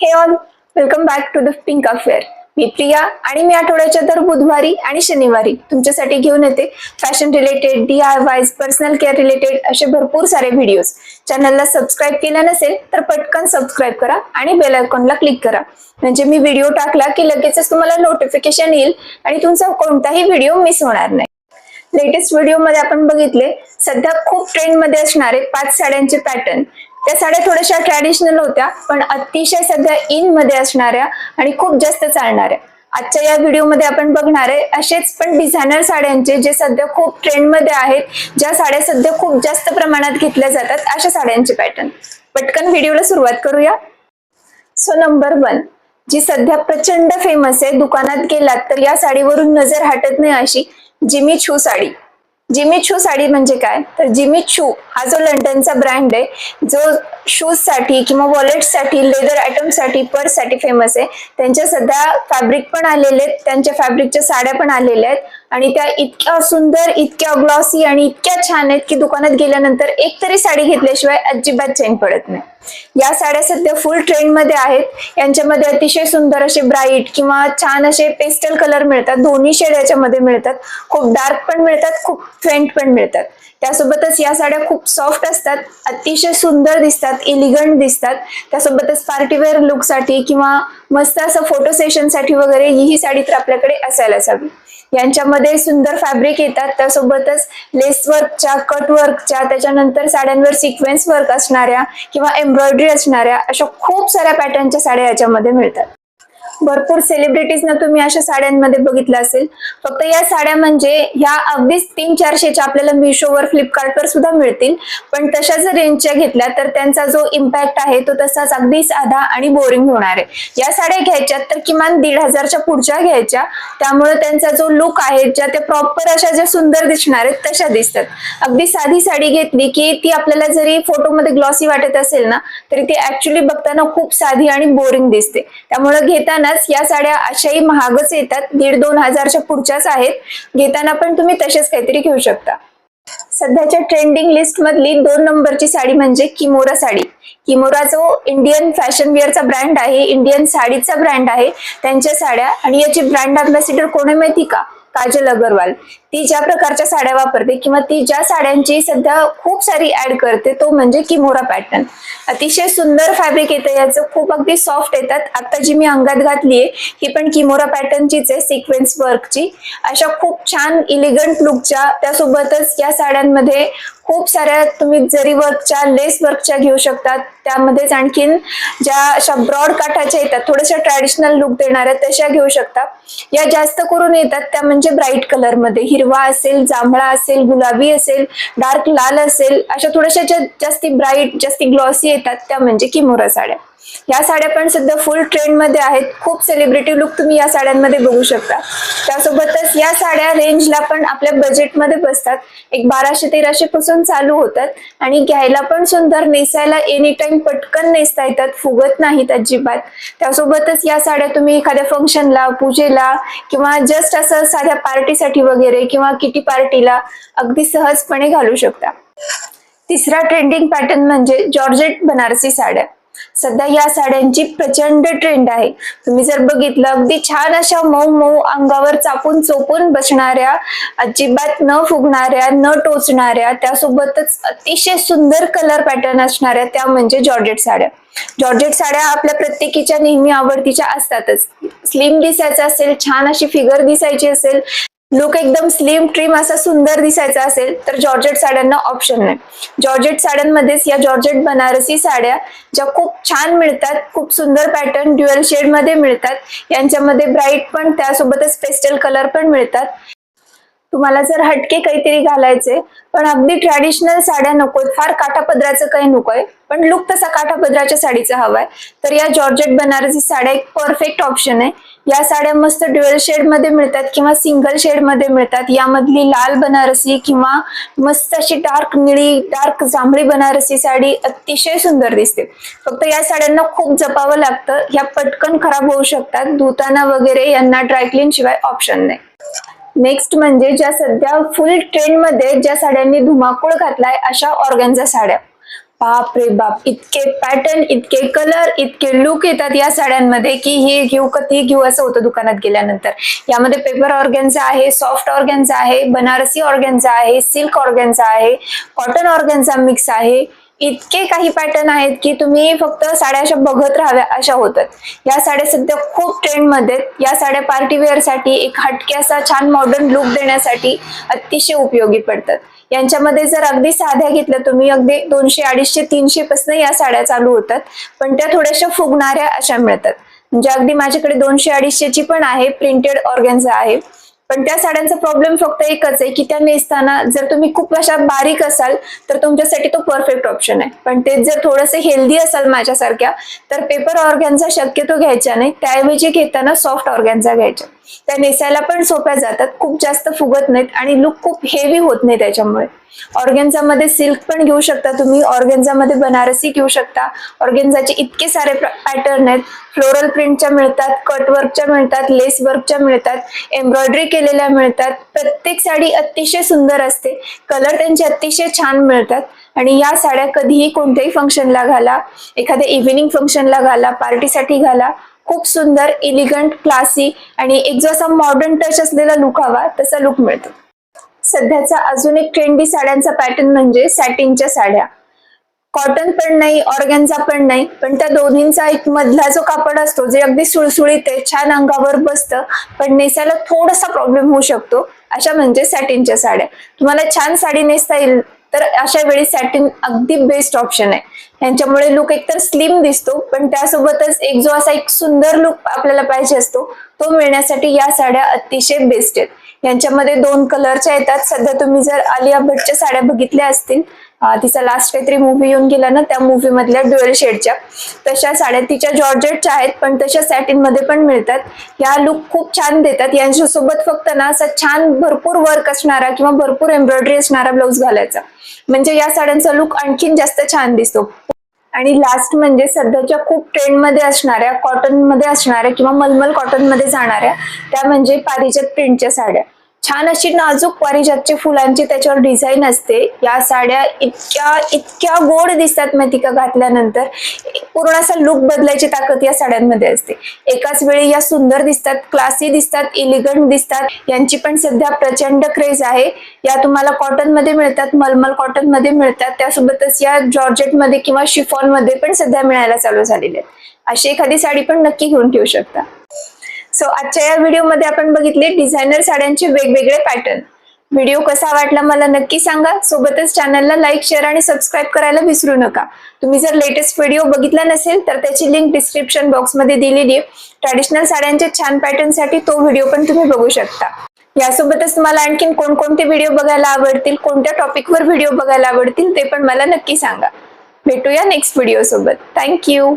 Hey all welcome back to the pink affair मी प्रिया आणि मी आठवड्याच्या दर बुधवारी आणि शनिवारी तुमच्यासाठी घेऊन येते fashion related D I Ys personal care related असे भरपूर सारे व्हिडिओज चॅनलला सबस्क्राईब केलं नसेल तर पटकन सबस्क्राईब करा आणि बेल आयकॉनला क्लिक करा. म्हणजे मी व्हिडिओ टाकला की लगेचच तुम्हाला नोटिफिकेशन येईल आणि तुमचा कोणताही व्हिडिओ मिस होणार नाही. लेटेस्ट व्हिडिओमध्ये आपण बघितले सध्या खूप ट्रेंडमध्ये असणारे पाच साड्यांचे पॅटर्न त्या साड्या थोड्याशा ट्रॅडिशनल होत्या पण अतिशय सध्या इनमध्ये असणाऱ्या आणि खूप जास्त चालणाऱ्या. आजच्या या व्हिडिओमध्ये आपण बघणार आहे असेच पण डिझायनर साड्यांचे जे सध्या खूप ट्रेंडमध्ये आहेत ज्या साड्या सध्या खूप जास्त प्रमाणात घेतल्या जातात अशा साड्यांचे पॅटर्न पटकन व्हिडिओला सुरुवात करूया. सो नंबर वन जी सध्या प्रचंड फेमस आहे दुकानात गेलात तर या साडीवरून नजर हटत नाही अशी जिमी छू साडी. जिमी छू साडी म्हणजे काय? तर जिमी छू हा जो लंडनचा ब्रँड आहे जो शूजसाठी किंवा वॉलेटसाठी लेदर आयटमसाठी साठी फेमस आहे. त्यांच्या सध्या फॅब्रिक पण आलेले आहेत त्यांच्या फॅब्रिकच्या साड्या पण आलेल्या आहेत. आणि त्या इतक्या सुंदर इतक्या ग्लॉसी आणि इतक्या छान आहेत की दुकानात गेल्यानंतर एक तरी साडी घेतल्याशिवाय अजिबात चैन पडत नाही. या साड्या सध्या फुल ट्रेंडमध्ये आहेत. यांच्यामध्ये अतिशय सुंदर असे ब्राईट किंवा छान असे पेस्टल कलर मिळतात. दोन्ही शेड याच्यामध्ये मिळतात. खूप डार्क पण मिळतात खूप फेंट पण मिळतात. त्यासोबतच या साड्या खूप सॉफ्ट असतात अतिशय सुंदर दिसतात इलिगंट दिसतात. त्यासोबतच पार्टीवेअर लुकसाठी किंवा मस्त असं फोटो सेशनसाठी वगैरे ही साडी तर आपल्याकडे असायलाच हवी. यांच्यामध्ये सुंदर फॅब्रिक येतात त्यासोबतच लेस वर्कच्या कट वर्कच्या त्याच्यानंतर साड्यांवर सिक्वेन्स वर्क असणाऱ्या किंवा एम्ब्रॉयडरी असणाऱ्या अशा खूप साऱ्या पॅटर्नच्या साड्या याच्यामध्ये मिळतात. भरपूर सेलिब्रिटीजना तुम्ही अशा साड्यांमध्ये बघितलं असेल. फक्त या साड्या म्हणजे ह्या अगदीच तीन चारशेच्या आपल्याला मिशोवर फ्लिपकार्टवर सुद्धा मिळतील. पण तशा जर रेंजच्या घेतल्या तर त्यांचा जो इम्पॅक्ट आहे तो तसाच अगदी साधा आणि बोरिंग होणार आहे. या साड्या घ्यायच्या तर किमान दीड हजारच्या पुढच्या घ्यायच्या. त्यामुळे त्यांचा जो लुक आहे ज्या त्या प्रॉपर अशा ज्या सुंदर दिसणार आहेत तशा दिसतात. अगदी साधी साडी घेतली की ती आपल्याला जरी फोटोमध्ये ग्लॉसी वाटत असेल ना तरी ती ऍक्च्युली बघताना खूप साधी आणि बोरिंग दिसते. त्यामुळे घेताना घेतानाच या साड्या अशाही महागच येतात. दीड दोन हजारच्या पुढच्याच आहेत. घेताना पण तुम्ही तसेच काहीतरी घेऊ शकता. सध्याच्या ट्रेंडिंग लिस्ट मधली दोन नंबरची साडी म्हणजे किमोरा साडी. किमोरा जो इंडियन फॅशन वेअरचा ब्रँड आहे इंडियन साडीचा ब्रँड आहे त्यांच्या साड्या आणि याची ब्रँड अम्बॅसिडर कोण आहे माहिती का? काजल अगरवाल ती ज्या प्रकारच्या साड्या वापरते किंवा ती ज्या साड्यांची सध्या खूप सारी ऍड करते तो म्हणजे किमोरा पॅटर्न. अतिशय सुंदर फॅब्रिक येतं याचं खूप अगदी सॉफ्ट येतात. आता जी मी अंगात घातलीये ही पण किमोरा पॅटर्नचीच आहे सिक्वेन्स वर्कची अशा खूप छान इलिगंट लुकच्या त्यासोबतच या साड्यांमध्ये खूप साऱ्या तुम्ही जरी वर्कच्या लेस वर्कच्या घेऊ शकतात. त्यामध्येच आणखीन ज्या अशा ब्रॉड काठाच्या येतात थोड्याशा ट्रॅडिशनल लुक देणाऱ्या तशा घेऊ शकता. या जास्त करून येतात त्या म्हणजे ब्राईट कलरमध्ये हिरवा असेल जांभळा असेल गुलाबी असेल डार्क लाल असेल अशा थोड्याशा ज्या जास्ती ब्राईट जास्ती ग्लॉसी येतात त्या म्हणजे किमोरा साड्या. या साड्या पण सध्या फुल ट्रेंडमध्ये आहेत. खूप सेलिब्रिटी लुक तुम्ही या साड्यांमध्ये बघू शकता. त्यासोबतच या साड्या रेंजला पण आपल्या बजेटमध्ये बसतात. एक बाराशे तेराशे पासून चालू होतात. आणि घ्यायला पण सुंदर नेसायला एनी टाइम पटकन नेसता येतात. फुगत नाहीत अजिबात. त्यासोबतच या साड्या तुम्ही एखाद्या फंक्शनला पूजेला किंवा जस्ट असं साध्या पार्टीसाठी वगैरे किंवा किटी पार्टीला अगदी सहजपणे घालू शकता. तिसरा ट्रेंडिंग पॅटर्न म्हणजे जॉर्जेट बनारसी साड्या. सध्या या साड्यांची प्रचंड ट्रेंड आहे. तुम्ही जर बघितलं अगदी छान अशा मऊ मऊ अंगावर चापून चोपून बसणाऱ्या अजिबात न फुगणाऱ्या न टोचणाऱ्या त्यासोबतच अतिशय सुंदर कलर पॅटर्न असणाऱ्या त्या म्हणजे जॉर्जेट साड्या. जॉर्जेट साड्या आपल्या प्रत्येकीच्या नेहमी आवडतीच्या असतातच. स्लिम दिसायचं असेल छान अशी फिगर दिसायची असेल लुक एकदम स्लिम ट्रिम असा सुंदर दिसायचा असेल तर जॉर्जेट साड्यांना ऑप्शन नाही. जॉर्जेट साड्यांमध्येच या जॉर्जेट बनारसी साड्या ज्या खूप छान मिळतात खूप सुंदर पॅटर्न ड्युअल शेडमध्ये मिळतात. यांच्यामध्ये ब्राईट पण त्यासोबतच पेस्टल कलर पण मिळतात. तुम्हाला जर हटके काहीतरी घालायचे पण अगदी ट्रॅडिशनल साड्या नकोत फार काठापदराचं काही नकोय पण लुक तसा काठापदराच्या साडीचा हवाय तर या जॉर्जेट बनारसी साड्या एक परफेक्ट ऑप्शन आहे. या साड्या मस्त ड्युअल शेडमध्ये मिळतात किंवा सिंगल शेडमध्ये मिळतात. यामधली लाल बनारसी किंवा मस्त अशी डार्क निळी डार्क जांभळी बनारसी साडी अतिशय सुंदर दिसते. फक्त या साड्यांना खूप जपावं लागतं. ह्या पटकन खराब होऊ शकतात. धुताना वगैरे यांना ड्रायक्लीन शिवाय ऑप्शन नाही. नेक्स्ट म्हणजे ज्या सध्या फुल ट्रेंडमध्ये ज्या साड्यांनी धुमाकूळ घातलाय अशा ऑर्गनच्या साड्या. बाप रे बाप इतके पॅटर्न इतके कलर इतके लुक येतात या साड्यांमध्ये की हे घेऊ का ते घेऊ असं होतं दुकानात गेल्यानंतर. यामध्ये पेपर ऑर्गॅनचा आहे सॉफ्ट ऑर्गॅनचा आहे बनारसी ऑर्गॅनचा आहे सिल्क ऑर्गॅनचा आहे कॉटन ऑर्गॅनचा मिक्स आहे. इतके काही पॅटर्न आहेत की तुम्ही फक्त साड्या अशा बघत राहाव्या अशा होतात. या साड्या सध्या खूप ट्रेंडमध्ये आहेत. या साड्या पार्टी वेअरसाठी एक हटके असा छान मॉडर्न लुक देण्यासाठी अतिशय उपयोगी पडतात. यांच्यामध्ये जर अगदी साध्या घेतल्या तुम्ही अगदी दोनशे अडीचशे तीनशे पासून या साड्या चालू होतात. पण त्या थोड्याशा फुगणाऱ्या अशा मिळतात. म्हणजे अगदी माझ्याकडे दोनशे अडीचशेची पण आहे प्रिंटेड ऑर्गॅन्झा आहे. पण त्या साड्यांचा प्रॉब्लेम फक्त एकच आहे की त्या नेसताना जर तुम्ही खूप अशा बारीक असाल तर तुमच्यासाठी तो परफेक्ट ऑप्शन आहे. पण ते जर थोडंसं हेल्दी असाल माझ्यासारख्या तर पेपर ऑर्गॅनचा शक्यतो घ्यायचा नाही. त्याऐवजी घेताना सॉफ्ट ऑर्गॅनचा घ्यायच्या त्या नेसायला पण सोप्या जातात खूप जास्त फुगत नाहीत आणि लुक खूप हेवी होत नाही त्याच्यामुळे. ऑर्गेन्झामध्ये सिल्क पण घेऊ शकता तुम्ही ऑर्गेन्झामध्ये बनारसी घेऊ शकता. ऑर्गेन्झाचे इतके सारे पॅटर्न आहेत. फ्लोरल प्रिंटच्या मिळतात कट वर्कच्या मिळतात लेस वर्कच्या मिळतात एम्ब्रॉयडरी केलेल्या मिळतात. प्रत्येक साडी अतिशय सुंदर असते. कलर त्यांचे अतिशय छान मिळतात. आणि या साड्या कधीही कोणत्याही फंक्शनला घाला. एखाद्या इव्हिनिंग फंक्शनला घाला पार्टीसाठी घाला. खूप सुंदर इलिगंट क्लासी आणि एक जो असा मॉडर्न टच असलेला लुक हवा तसा लुक मिळतो. सध्याचा अजून एक ट्रेंडी साड्यांचा पॅटर्न म्हणजे सॅटिनच्या साड्या. कॉटन पण नाही ऑर्गॅनचा पण नाही पण त्या दोन्हींचा एक मधला जो कापड असतो जे अगदी सुळसुळीत आहे छान अंगावर बसतं पण नेसायला थोडासा प्रॉब्लेम होऊ शकतो अशा म्हणजे सॅटिनच्या साड्या. तुम्हाला छान साडी नेसता येईल. तर अशा वेळी सॅटिन अगदी बेस्ट ऑप्शन आहे. यांच्यामुळे लुक एकतर स्लिम दिसतो पण त्यासोबतच एक जो असा एक सुंदर लुक आपल्याला पाहिजे असतो तो मिळण्यासाठी या साड्या अतिशय बेस्ट आहेत. यांच्यामध्ये दोन कलरच्या येतात. सध्या तुम्ही जर आलिया भट्टच्या साड्या बघितल्या असतील तिचा लास्ट काहीतरी मूवी येऊन गेला ना त्या मूवी मधल्या ड्युएल शेडच्या. तशा साड्या तिच्या जॉर्जेटच्या आहेत पण तशा सॅटिनमध्ये पण मिळतात. या लुक खूप छान देतात. यांच्यासोबत फक्त ना असा छान भरपूर वर्क असणारा किंवा भरपूर एम्ब्रॉयडरी असणारा ब्लाऊज घालायचा. म्हणजे या साड्यांचा लुक आणखीन जास्त छान दिसतो. आणि लास्ट म्हणजे सध्याच्या खूप ट्रेंडमध्ये असणाऱ्या कॉटनमध्ये असणाऱ्या किंवा मलमल कॉटनमध्ये जाणाऱ्या त्या म्हणजे पारिजात प्रिंटच्या साड्या. छान अशी नाजूक पारिजातची फुलांची त्याच्यावर डिझाईन असते. या साड्या इतक्या इतक्या गोड दिसतात माहिती का घातल्यानंतर. पूर्ण असा लुक बदलायची ताकद या साड्यांमध्ये असते. एकाच वेळी या सुंदर दिसतात क्लासी दिसतात इलिगंट दिसतात. यांची पण सध्या प्रचंड क्रेज आहे. या तुम्हाला कॉटनमध्ये मिळतात मलमल कॉटनमध्ये मिळतात. त्यासोबतच या जॉर्जेटमध्ये किंवा शिफॉनमध्ये पण सध्या मिळायला चालू झालेले आहेत. अशी एखादी साडी पण नक्की घेऊन ठेवू शकता. सो आजच्या या व्हिडिओमध्ये आपण बघितले डिझायनर साड्यांचे वेगवेगळे पॅटर्न व्हिडिओ कसा वाटला मला नक्की सांगा. सोबतच चॅनलला लाईक शेअर आणि सबस्क्राईब करायला विसरू नका. तुम्ही जर लेटेस्ट व्हिडिओ बघितला नसेल तर त्याची लिंक डिस्क्रिप्शन बॉक्समध्ये दिलेली आहे. ट्रॅडिशनल साड्यांच्या छान पॅटर्नसाठी तो व्हिडिओ पण तुम्ही बघू शकता. यासोबतच तुम्हाला आणखीन कोणकोणते व्हिडिओ बघायला आवडतील कोणत्या टॉपिकवर व्हिडिओ बघायला आवडतील ते पण मला नक्की सांगा. भेटूया नेक्स्ट व्हिडिओ सोबत. थँक्यू